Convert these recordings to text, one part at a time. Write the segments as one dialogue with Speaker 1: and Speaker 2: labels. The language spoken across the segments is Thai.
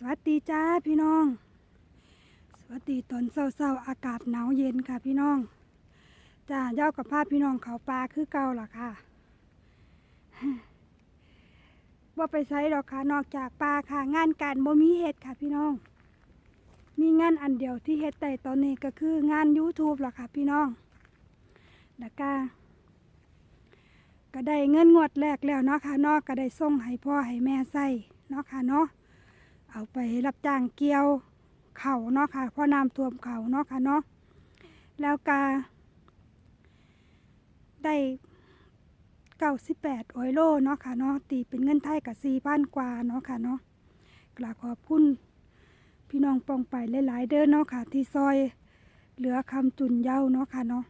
Speaker 1: สวัสดีจ้าพี่น้อง สวัสดีตอนเศร้าๆอากาศหนาวเย็นค่ะพี่น้องจ้าเย้ากับพาพพี่น้องเขาปลาคือเก่าล่ะค่ะว่าไปไซดอกค่ะนอกจากปลาค่ะ งานการบ่มีเฮ็ดค่ะพี่น้อง มีงานอันเดียวที่เฮ็ดได้ตอนนี้ก็คืองาน YouTube ล่ะค่ะพี่น้องแล้วก็ก็ได้เงินงวดแรกแล้วเนาะค่ะนอกก็ได้ส่งให้พ่อให้แม่ใส่เนาะค่ะเนาะ เอาไปรับจ้างเกี่ยวเขาเนาะค่ะเพราะน้ำท่วมเขาเนาะค่ะเนาะแล้วก็ได้เก้าสิบแปดโอยโลเนาะค่ะเนาะตีเป็นเงินไทยกับสี่พันกว่าเนาะค่ะเนาะกราบขอบคุณพี่น้องปองไปหลาย ๆ เด้อเนาะค่ะ ที่ซอยเหลือคำจุนเย้าเนาะค่ะเนาะ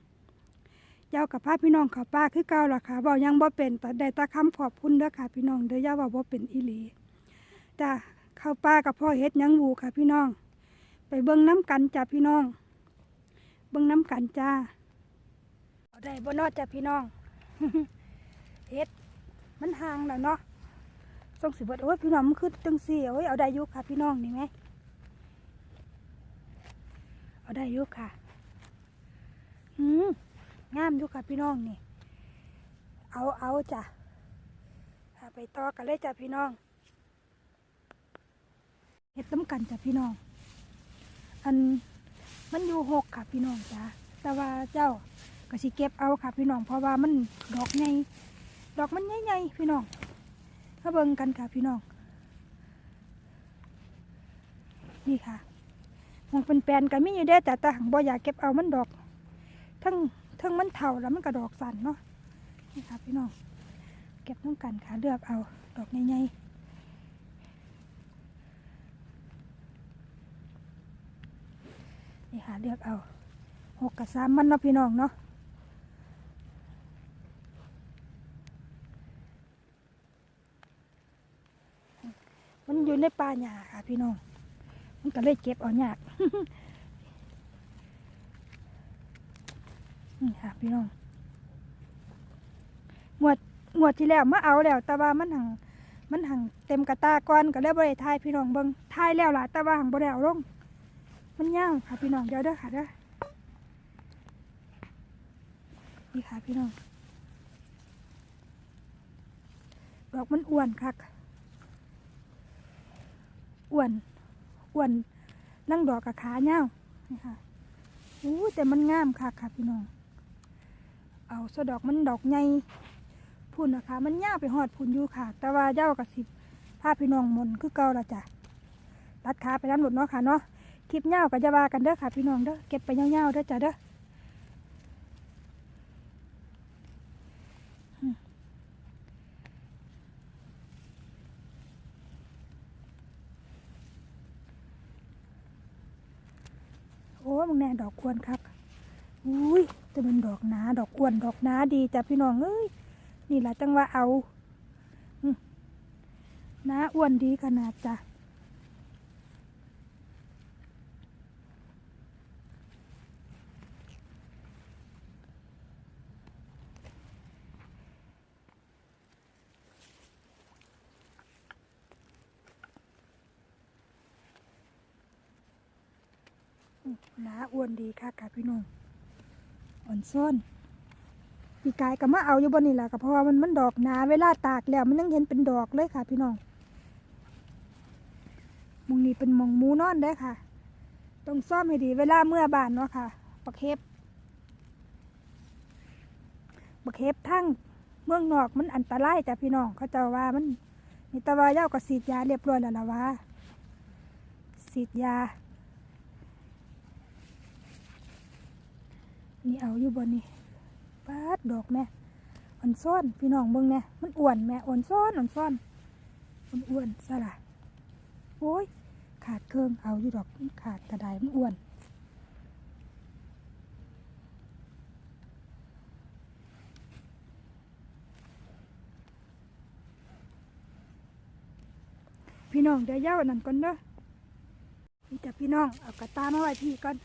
Speaker 1: เย้ากับพาพี่น้องเขาป้าคือเก่าล่ะค่ะบอกยังบ่เป็นแต่ได้ตาคำขอบคุณเด้อค่ะ พี่น้องเด้อเย้าว่าบ่เป็นอีหลีจ้า ข้าวป่ากับพ่อเฮ็ดยังบูค่ะพี่น้อง ไปเบิ่งน้ำกันจ้าพี่น้อง เบิ่งน้ำกันจ้าเอาได้บ่นอจ้าพี่น้องเฮ็ดมันห่างแล้วเนาะส่งสิเบิดโอ้ยพี่น้องมันคือจังซี่โอ้ยเอาได้ยู่ค่ะพี่น้องนี่ไหมเอาได้ยู่ค่ะอืมงามยู่ค่ะพี่น้องนี่ เอาเอาจ้ะอ่าไปต่อกันเลยจ้ะพี่น้อง เฮ็ดน้ำกันจ้ะพี่น้อง อันมันอยู่หกค่ะพี่น้องจ้ะแต่ว่าเจ้าก็สิเก็บเอาค่ะพี่น้องเพราะว่ามันดอกใหญ่ดอกมันใหญ่ๆพี่น้องมาเบิ่งกันค่ะพี่น้อง นี่ค่ะมองเป็นแปลนๆก็มีอยู่เด้แต่ต่หังบ่อยากเก็บเอามันดอก ทั้งทั้งมันเท่าแล้วมันก็ดอกสั่นเนาะนี่ค่ะพี่น้อง เก็บน้ำกันค่ะเลือกเอาดอกใหญ่ๆ นี่ค่ะเลือกเอาหกกับสามมันเนาะพี่น้องเนาะมันอยู่ในป่าหญ้าค่ะพี่น้อง มันก็เลยเก็บเอาหยากนี่ค่ะพี่น้องงวดงวดที่แล้วมาเอาแล้ว แต่ว่ามันหังมันหังเต็มกระตาก่อนก็เลยบริทายพี่น้องเบิงทายแล้วล่ะแต่ว่าหังบริเอาลง มันยาวค่ะพี่น้องเดี๋ยวเด้อค่ะเด้อนี่ค่ะพี่น้องดอกมันอ้วนคักอ้วนอ้วนนั่งดอกกับขาเงานี่ค่ะอู้แต่มันงามคักค่ะพี่น้อง เอาสะดอกมันดอกใหญ่พุ่นนะคะ มันยาวไปหอดพุ่นอยู่ค่ะ แต่ว่าเจ้ากับสิพาพี่น้องมนคือเก่าละจ้ะตัดขาไปน้ำหลุดเนาะค่ะเนาะ คลิปเงากับจะว่ากันเด้อค่ะพี่น้องเด้อเก็บไปเงาๆเด้อจ้ะเด้อโอ้มึงแน่ดอกควรครับอุ้ยจะเป็นดอกหนาดอกอ้วนดอกหนาดีจ้ะพี่น้องเอ้ยนี่แหละจังว่าเอาหนาอ้วนดีขนาดจ้ะ หนาอ้วนดีค่ะค่ะพี่น้องอ่อนซ่อนปีกายก็มาเอาอยู่บนนี่แหละก็เพราะว่ามันมันดอกหนาเวลาตากแล้วมันยังเห็นเป็นดอกเลยค่ะ พี่น้องมองนี้เป็นมองมูนอนได้ค่ะ ต้องซ่อมให้ดีเวลาเมื่อบานเนาะค่ะบักเห็บบักเห็บทั้งเมืองนอกมันอันตรายจ้ะพี่น้องเขาจะว่ามันมีตะวาเย้าก็สีดยาเรียบร้อยแล้วละว่าสีดยา นี่เอาอยู่บนนี่ปาดดอกแม่อ่อนซ่อนพี่น้องเบิ่งแน่มันอ้วนแม่อ่อนซ่อนอ่อนซ่อนมันอ้วนสละโอ้ยขาดเครื่องเอาอยู่ดอกขาดกระไดมันอ้วนพี่น้องเดี๋ยวย่าวันนั้นก่อนเด้อนี่แต่พี่น้องเอากระตามาไว้พี่ก่อน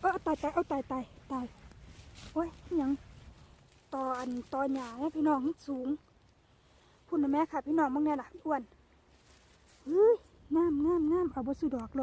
Speaker 1: เออตายตายเอาตายตายตายโอ้ยยังตออันตอหยาเนี่ยพี่น้องสูงพุ่นนะแม่ค่ะ พี่น้องบางเนี่ยล่ะอ้วนเฮ้ยงามงามงามเอาบสุดอกร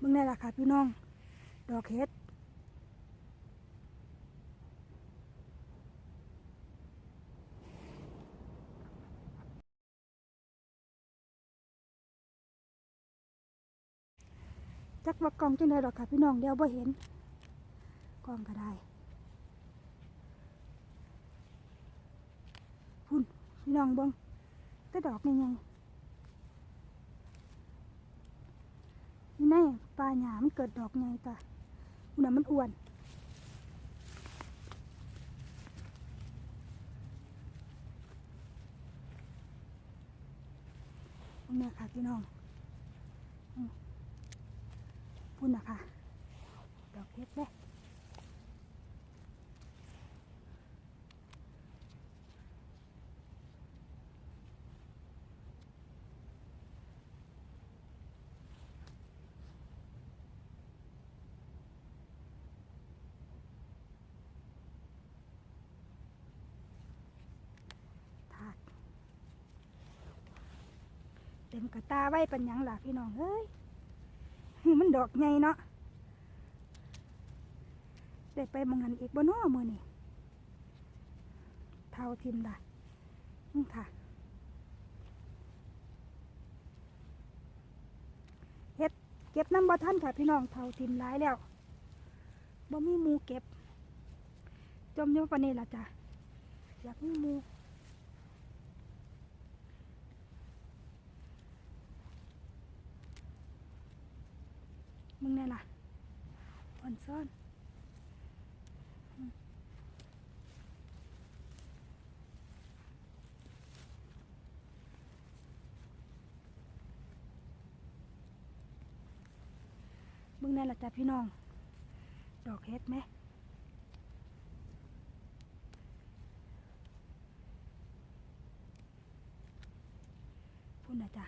Speaker 1: ถมึงได้ราคาพี่น้อง ดอกเฮ็ดจักว่ากล่องจังไดดอกค่ะพี่น้องเดี๋ยวบ่เห็นกล่องก็ได้พุ่นพี่น้องเบิ่งแต่ดอกนี่ไง นี่แน่ปลาหยามันเกิดดอกไงจ้ะมันนะมันอ้วนเนี่ยค่ะพี่น้องพุ่นนะคะดอกเพชรเลย มกระตาไว้ป็นหยังล่ะพี่น้องเฮ้ยมันดอกไงเนาะได้ไปมองหันอีกบ่น้อมือนี่เท่าทิมได้นี่ค่ะเฮ็ดเก็บน้ำบ่ท่านค่ะพี่น้องเท่าทิมหลายแล้วบ่มีมูเก็บ จมยู่ปานนี้ล่ะจ้ะอยากมีมู มึงไงล่ะอ่อนซ่อนมึงไงล่ะจ้ะพี่น้อง ดอกเฮ็ดไหมพุ่นนะจ้ะ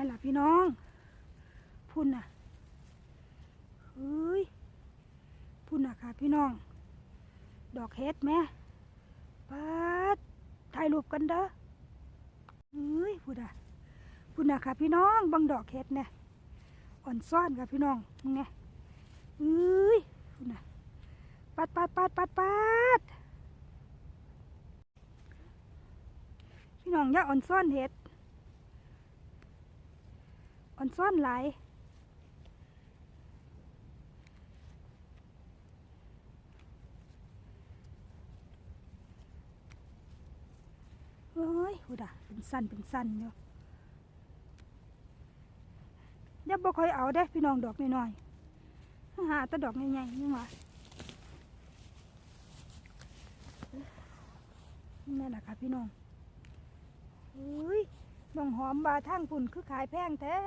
Speaker 1: น่ล่ะพี่น้อง พุ่นน่ะเฮ้ยพุ่นน่ะค่ะ พี่น้อง ดอกเฮ็ดแม่ปัดถ่ายรูปกันเด้อเฮ้ยพุ่นน่ะพุ่นน่ะค่ะ พี่น้องบังดอกเฮ็ดเนี่ยอ่อนซ่อนค่ะพี่น้องมึงไงเฮ้ยพุ่นน่ะปัดปัดปัดปัดปัดพี่น้องอย่าอ่อนซ่อนเฮ็ด อ่อนซ่อนหลายเฮ้ยหูดะเป็นสั้นเป็นสั้นอยู่เดี๋ยวบ่ค่อยเอาได้พี่น้องดอกน้อยๆหาแต่ดอกใหญ่ๆนี่หว่านี่แหละค่ะพี่น้องเฮ้ย น้องหอมบาทั้งปุ่นคือขายแพงแท้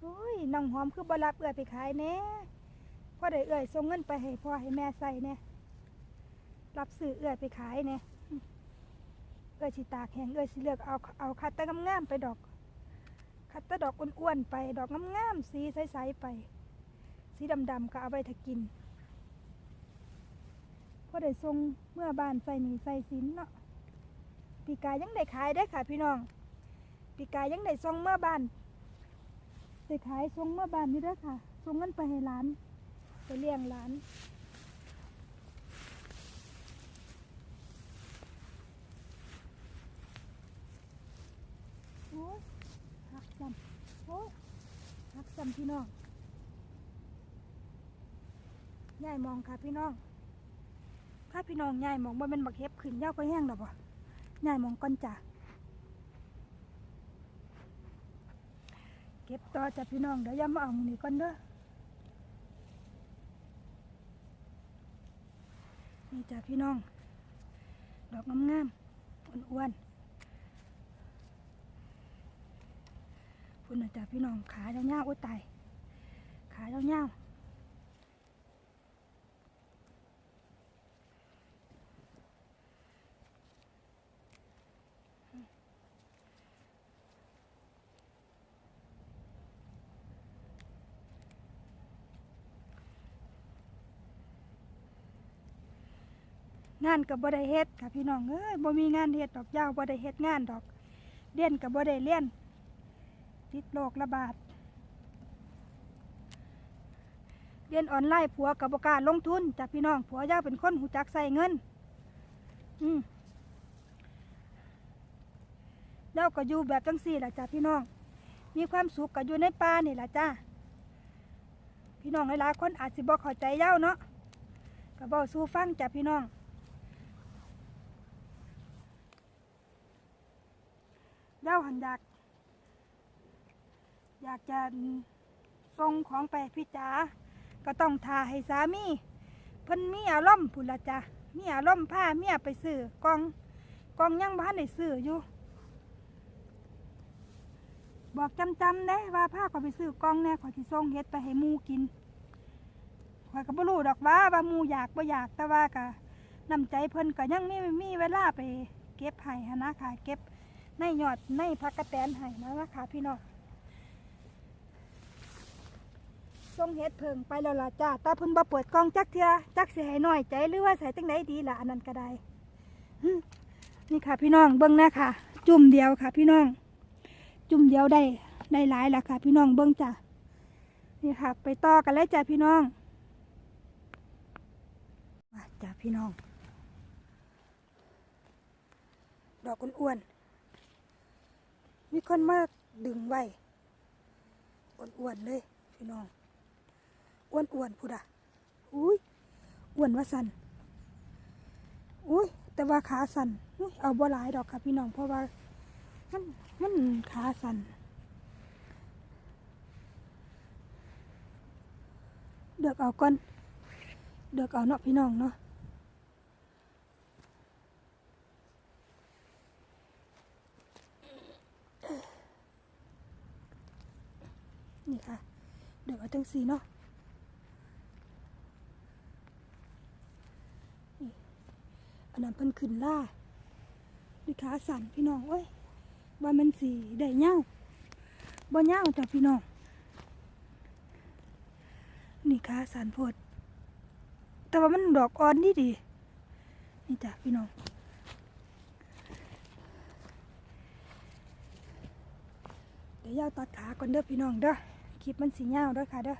Speaker 1: โอ้ยน้องหอมคือบรับเอื้อยไปขายแน่พ่อได้เอื้อยส่งเงินไปให้พ่อให้แม่ใส่เนี่ยรับซื้อเอื้อยไปขายเนี่ยเอื้อยสิตากแห้งเอื้อยสิเลือกเอาเอาคัดตะงามๆไปดอก คัดตะดอกอ้วนๆไปดอกงามๆสีใสๆไป สีดำๆก็เอาไปถ้ากินพ่อได้ส่งเมื่อบ้านใส่หนีใส่สินเนาะปีกายยังได้ขายได้ค่ะพี่น้อง ปีกายยังได้ส่งเมื่อบ้านได้ขายส่งเมื่อบ้านนี่ด้อค่ะส่งเงินไปให้ร้าน ไปเลี้ยงร้านโอ้หักจำโอ้หักจำพี่น้องยายมองค่ะพี่น้อง ถ้าพี่น้องยายมองว่าเป็นบักเห็บขึ้นยาวไปแห้งหรอบ่ยายมองก่อนจ้ะ ก็บต่อจ้ะพี่น้องเดี๋ยวย้ำเอาหนี้ก่อนเด้อนี่จ้ะพี่น้อง ดอกงามๆอ้วนๆพุ่นนะจ้ะพี่น้องขายาวๆโอ้ยตายขายาวๆ งานกับบ่ได้เฮ็ดค่ะพี่น้องเอ้ยบ่มีงานเฮ็ดดอกยาวบ่ได้เฮ็ดงานดอกเรียนกับบ่ได้เรียนติดโรคระบาดเรียนออนไลน์ผัวกับบกล้าลงทุนจากพี่น้องผัวยาเป็นคนหูจักใส่เงิน อืมแล้วก็อยู่แบบจังสี่แหละจ้ะพี่น้อง มีความสุขก็อยู่ในป่านี่แหละจ้าพี่น้องหลายๆคนอาจสิบ่เข้าใจเย้าเนาะก็บอกสู้ฟังจ้ะพี่น้อง เย้าหันอยากอยากจะส่งของไปพี่จ๋าก็ต้องทาให้สามีเพิ่นมีอารมณ์พุ่นละจ้ะมีอารมณ์พาเมียไปซื้อกล่องกล่องยังบ้านได้ซื้ออยู่ บอกจำจำๆเด้ว่าพาเขาไปซื้อกล่องแน่ขอที่ส่งเฮ็ดไปให้มูกินข่อยก็บ่รู้ดอกว่าว่ามูอยากบ่อยากแต่ว่าก็น้ำใจเพิ่นก็ยังมีมีเวลาไปเก็บให้หั้นนะค่ะ เก็บ ในยอดในพักกระแตนให้นะนะคะพี่น้องส่งเฮ็ดเพิงไปแล้วล่ะจ้าตาพิ่นบ่เปิดกล้องจักเทือจักเสิให้น้อยใจหรือว่าใส่จังไดดีล่ะอันนั้นก็ได้นี่ค่ะ พี่น้องเบิ่งนะค่ะ จุ่มเดียวค่ะ พี่น้อง จุ่มเดียวได้ได้หลายล่ะค่ะ พี่น้องเบิ่งจ้ะนี่ค่ะ ไปต่อกันเลยจ้ะพี่น้องจ้ะพี่น้อง ดอกอ้วนๆ มีคนมาดึงไว้อ้วนๆเลยพี่น้องอ้วนอวนๆพูดอะอุ้ยอ้วนว่าสันอุ้ยแต่ว่าขาสันอุ้ยเอาบ่หลายดอกค่ะพี่น้องเพราะว่ามันมันขาสันเดือกเอาก่อนเดือกเอาเนาะพี่น้องเนาะ นี่ค่ะ เดือกเอาจังสีเนาะอันนั้นเพิ่นขึ้นล่าด้วยขาสั่นพี่น้องเอ้ยว่ามันสีได้เงาบ่เงาจ้ะพี่น้อง นี่ขาสั่นโพดแต่ว่ามันดอกอ่อนดีดีนี่จ้ะพี่น้องเดี๋ยวยาวตัดขาก่อนเด้อพี่น้องเด้อ คลิปมันสีเงาด้อค่ะเด้อ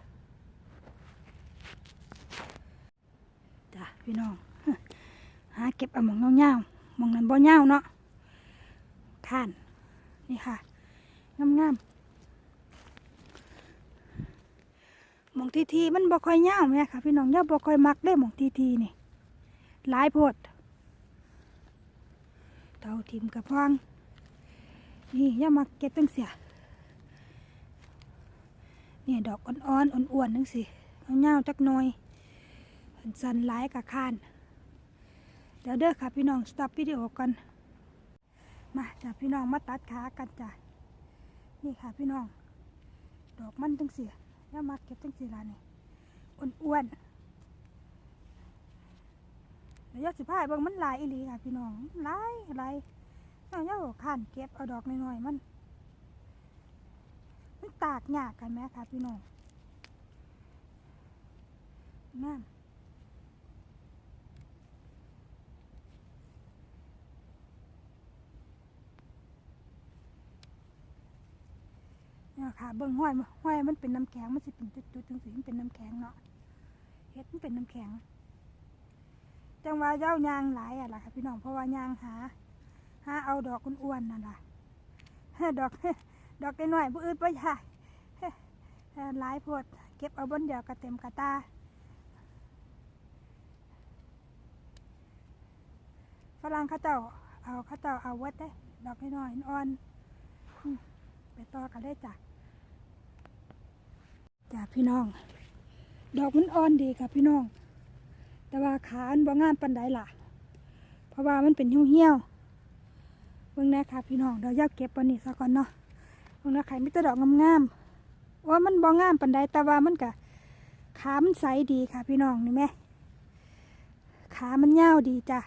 Speaker 1: จ้ะพี่น้องหาเก็บเอาหมองเงาๆหมองนั้นบ่เงาเนาะข้านนี่ค่ะงามงามๆหมองทีทีมันบ่ค่อยเงาแม่ค่ะ พี่น้องอย่าบ่ค่อยมักได้หมองทีทีนี่หลายโพดเตาทิมกระพองนี่ย่ามักเก็บตั้งเสีย เนี่ยดอกอ่อนๆอ่อนๆนึงสิเงาๆจักหน่อยสันหลายกับข้าน เดี๋ยวเด้อค่ะพี่น้องสต็อปวิดีโอกันมาจ้ะพี่น้องมาตัดขากันจ้ะนี่ค่ะพี่น้อง ดอกมันตั้งเสียแล้วมาเก็บตั้งสีลานี่อ้วนๆเดี๋ยวยอดสิพายบางมันลายอีหลีค่ะพี่น้องลายลายเอาเย้าข้านเก็บเอาดอกน้อยๆมัน ตากยากกันไหมคะพี่น้องงามเนี่ยค่ะเบิ่งห้อยมาห้อยมันเป็นน้ำแข็งมันสิเป็นจุดๆจังสิมันเป็นน้ำแข็งเนาะเฮ็ดมันเป็นน้ำแข็ง จังว่าเย้ายางหลายอะล่ะค่ะพี่น้องเพราะว่ายางหาหาเอาดอกอ้วนๆนั่นล่ะดอก ดอกน้อยๆบ่อื่นบ่อยากหลายพดเก็บเอาบนเดียวก็เต็มกระตาฝรั่งเขาเจ้าเอาเขาเจ้าเอาวัดได้ดอกน้อยๆอ่อนไปต่อกันเลยจ้ะจ้ะพี่น้อง ดอกมันอ่อนดีค่ะพี่น้อง แต่ว่าขาอันบ่งามปันใดล่ะ เพราะว่ามันเป็นเหี่ยวๆเบิ่งแน่ค่ะพี่น้องเดี๋ยวยากเก็บวันนี้ซะก่อนเนาะ มันะไข่มิตรดอกงามๆว่ามันบองงามปันใดแต่ว่ามันกะขามันใสดีค่ะ พี่น้องนี่แม่ขามันยาวดีจ้ะ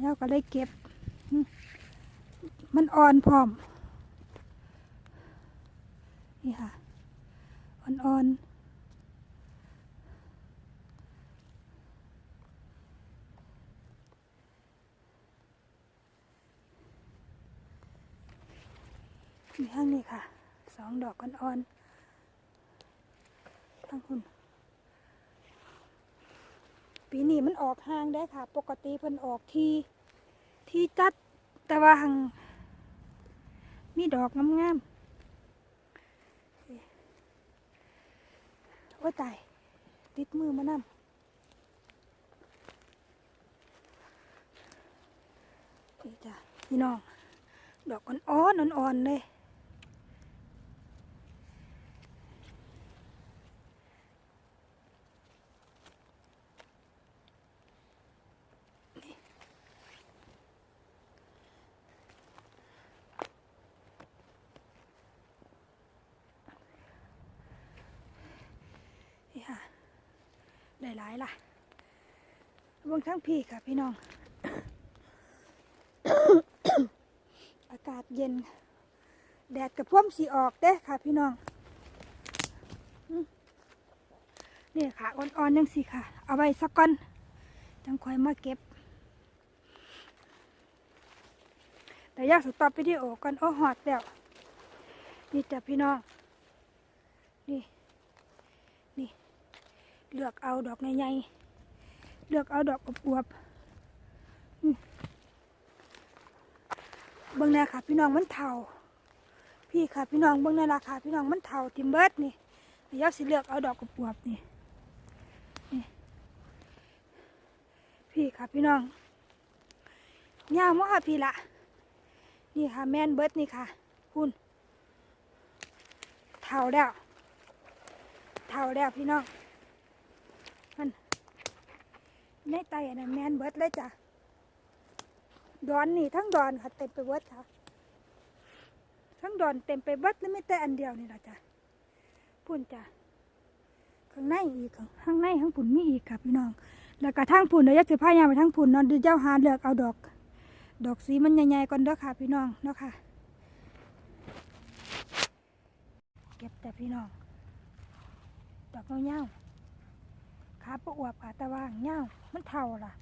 Speaker 1: แล้วก็เลยเก็บมมันอ่อนพร้อม นี่ค่ะ อ่อนๆ มีข้างนี้ค่ะ สองดอกอ่อนๆทั้งคุณปีนี้มันออกห่างได้ค่ะ ปกติเพิ่นออกที่ที่จัดแต่ว่าหังมีดอกงามๆโอ้ตาย ติดมือมานำนี่จ้ะพี่น้อง ดอกอ่อนๆอ่อนๆเลย หลายล่ะบางทั้งพี่ค่ะพี่น้อง อากาศเย็น แดดกับพ่วมสีออกเด้ค่ะพี่น้องนี่ค่ะอ่อนๆยังสิค่ะ เอาไว้สักก้อนจังคอยมาเก็บ แต่อยากสต็อปวิดีโอก่อนโอ้หอดแล้วนี่จ้ะพี่น้อง นี่ เลือกเอาดอกใหญ่ๆเลือกเอาดอกอวบๆเบิ่งแน่ค่ะ พี่น้องมันเทาพี่ค่ะพี่น้องเบิ่งแน่ราคาพี่น้องมันเทาทิมเบิร์ดนี่เดี๋ยวสิเลือกเอาดอกอวบๆนี่นี่ พี่ค่ะพี่น้องยาวมากค่ะพี่ละนี่ค่ะแมนเบิร์ดนี่ค่ะคุณเทาแล้วเท่าแล้วพี่น้อง มัน ในไตอันนั้นแมนเบิดเลยจ้ะ ดอนนี่ทั้งดอนค่ะเต็มไปเบิดค่ะ ทั้งดอนเต็มไปเบิดแล้วไม่แต่อันเดียวนี่ละจ้ะพุ่นจ้ะ ข้างในอีกข้างในข้างพุ่นมีอีกค่ะพี่น้อง แล้วก็ทางพุ่นเดี๋ยวจะพายามไปทางพุ่นนอนดี๋ยวเจ้าหาเลือกเอาดอก ดอกสีมันใหญ่ๆก่อนเด้อค่ะ พี่น้องเนาะค่ะ เก็บแต่พี่น้อง ดอกเงาๆ ขาประอวบขาตะว่างเงามันเท่าล่ะ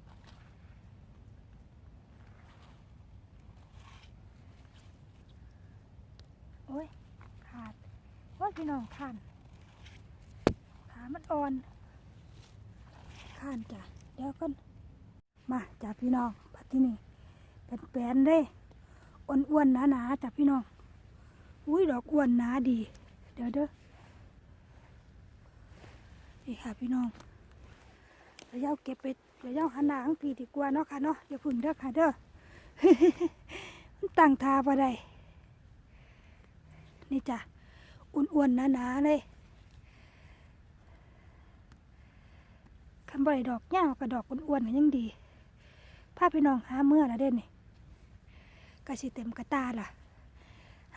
Speaker 1: โอ้ยขาดโอ้ยพี่น้องข่านขามันอ่อนข่านจ้ะเดี๋ยวก่อนมาจ้ะพี่น้องปัดที่นี่เป็นแปลนเลยอ้วนๆหนาๆจ้ะพี่น้องอุ้ยดอกอ้วนหนาดี เดี๋ยวเด้อนี่ค่ะพี่น้อง ระยะเก็บไประยะหันหน้าทั้งปีดีกว่าเนาะค่ะเนาะอย่าพึ่งเด้อค่ะเด้อตั้งทาบ่ได้นี่จ้ะอ้วนๆหนาๆเลยคำบ่ได้ดอกยากับดอกอ้วนๆก็ยังดีพาพี่น้องหาเมื่อละเด่นนี่กระสิเต็มกระตาล่ะ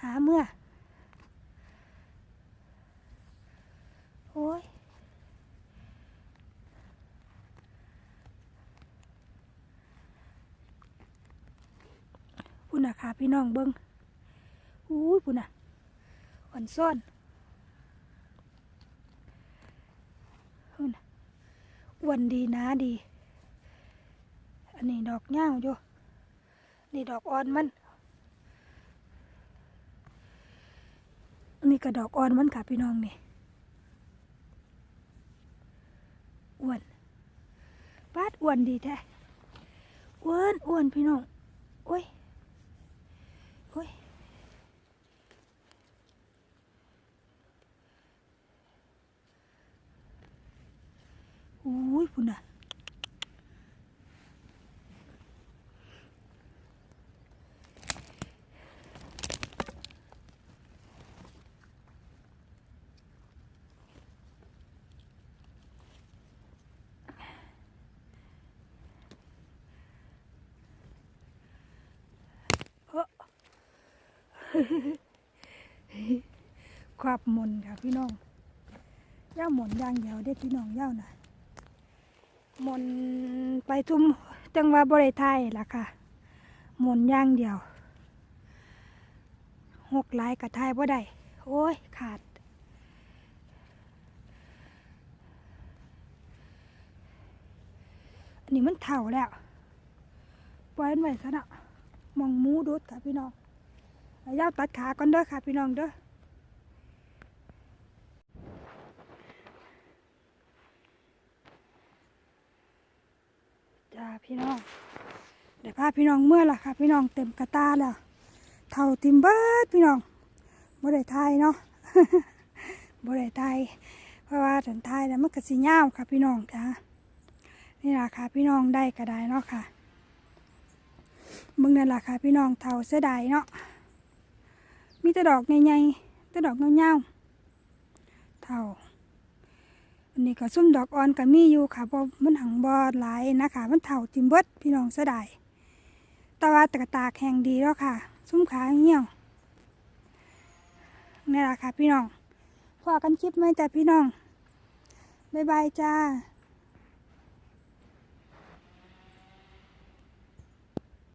Speaker 1: หาเมื่อโอ้ย พุ่นนะค่ะพี่น้องเบิ้งอู้ยพุ่นน่ะอ่อนซ่อนพุ่นนะอ้วนดีนะดี อันนี้ดอกเงาอยู่นี่ดอกอ่อนมันอันนี้ก็ดอกอ่อนมันค่ะพี่น้องนี่อ้วนปาดอ้วนดีแท้อ้วนอ้วนพี่น้องโอ้ย โอ้ยอุ้ยพุ่นอะ ความมนค่ะพี่น้องย่าหมนย่างเดียวเด็ดพี่น้องย่านะมนไปทุ่มจังหวะบริไทยล่ะค่ะหมนย่างเดียวหกหลายกระทายบ่ได้โอ้ยขาด อันนี้มันเถ่าแล้วปล่อยมันไว้ซะนะมองมูดุดค่ะพี่น้อง ย่าตัดขาก่อนเด้อค่ะพี่น้องเด้อจ้าพี่น้องเดี๋ยวพาพี่น้องเมื่อล่ะค่ะ พี่น้องเต็มกระตาแล้วเท่าติมเบิร์ดพี่น้องบ่ได้ทายเนาะบ่ได้ทายเพราะว่าถึงทายแล้วมันก็สิยาค่ะ พี่น้องจ้านี่ล่ะค่ะ พี่น้องได้ก็ได้เนาะค่ะเบิ่งนั่นล่ะค่ะ พี่น้องเท่าเสียดายเนาะ มีแต่ดอกใหญ่ๆแต่ดอกเงาวๆเท่าอันนี้ก็ซุ่มดอกอ่อนก็มีอยู่ค่ะเพราะมันหังบอหลายนะคะมันเท่าติมเบิดพี่น้องเสียดายแต่ว่าตะกตากแห้งดีแล้วค่ะ ซุ่มขาเหี่ยวนี่แหละค่ะพี่น้องพอกันคลิปไหมจ้ะพี่น้องบ๊ายบายจ้า